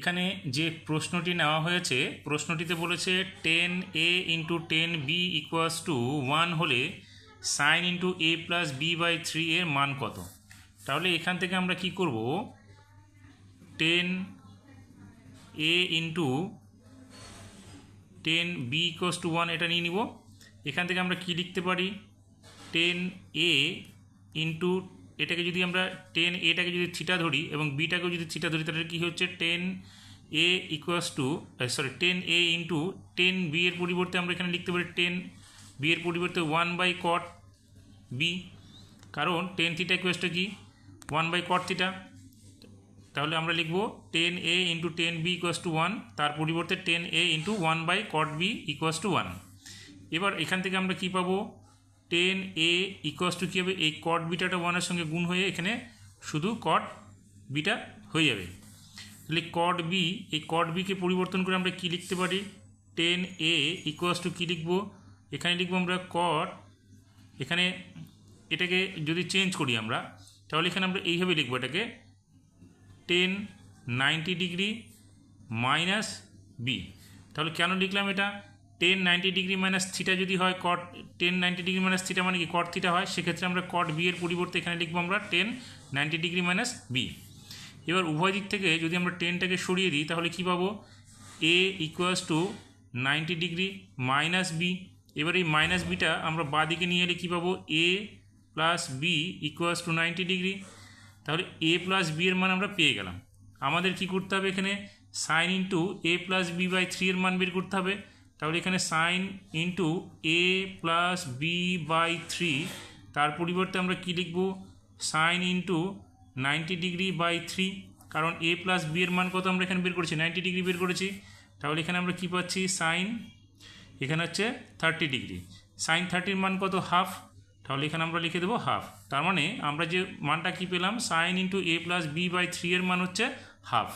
এখানে যে প্রশ্নটি নেওয়া হয়েছে, প্রশ্নটিতে বলেছে tan A into tan B equals to one হলে sine into A plus B by three এর মান কত? তাহলে এখান থেকে আমরা কি করব? Tan A into tan B equals to one এটা নিয়ে নিব। এখান থেকে আমরা কি লিখতে পারি? টেন এ ইন্টু এটাকে যদি আমরা টেন এটাকে যদি থিটা ধরি এবং বিটাকেও যদি থিটা ধরি, তাহলে কী হচ্ছে? Tan A equals to sorry tan A into tan B এর পরিবর্তে আমরা এখানে লিখতে পারি টেন বি এর পরিবর্তে ওয়ান বাই কট বি কারণ টেন থিটা ইকুয়াস টু কি? ওয়ান বাই কট থিটা তাহলে আমরা লিখব tan A into tan B equals to one তার পরিবর্তে tan A into one by cot B equals to one এবার এখান থেকে আমরা কি পাবো? টেন এ ইকুয়াস টু কী হবে? এই কট বিটাটা ওয়ানের সঙ্গে গুণ হয়ে এখানে শুধু কট বিটা হয়ে যাবে। তাহলে কট বি এই কট বিকে পরিবর্তন করে আমরা কি লিখতে পারি? টেন এ ইকুয়াস টু কী লিখব? এখানে লিখব আমরা কট এখানে এটাকে যদি চেঞ্জ করি আমরা, তাহলে এখানে আমরা এইভাবে লিখব এটাকে। Tan ninety degree minus B তাহলে কেন লিখলাম এটা? Tan ninety degree minus theta যদি হয় cot tan ninety degree minus theta মানে কি? কট থিটা হয়, সেক্ষেত্রে আমরা কট বি এর পরিবর্তে এখানে লিখব আমরা tan ninety degree minus B এবার উভয় দিক থেকে যদি আমরা টেনটাকে সরিয়ে দিই, তাহলে কী পাবো? A equals to ninety degree minus B এবার এই মাইনাস বিটা আমরা বাঁ দিকে নিয়ে এলে কী পাবো? A plus B equals to ninety degree তাহলে এ প্লাস বি এর মান আমরা পেয়ে গেলাম। আমাদের কি করতে হবে এখানে? Sine into A plus B by three এর মান বের করতে হবে। তাহলে এখানে sine into A plus B by three তার পরিবর্তে আমরা কী লিখব? Sine into ninety degree by three কারণ এ প্লাস বি এর মান কত আমরা এখানে বের করেছি? নাইনটি ডিগ্রি বের করেছি। তাহলে এখানে আমরা কী পাচ্ছি? সাইন এখানে হচ্ছে থার্টি ডিগ্রি সাইন থার্টির মান কত? হাফ তাহলে এখানে আমরা লিখে দেবো হাফ তার মানে আমরা যে মানটা কি পেলাম? Sine into A plus B by three এর মান হচ্ছে হাফ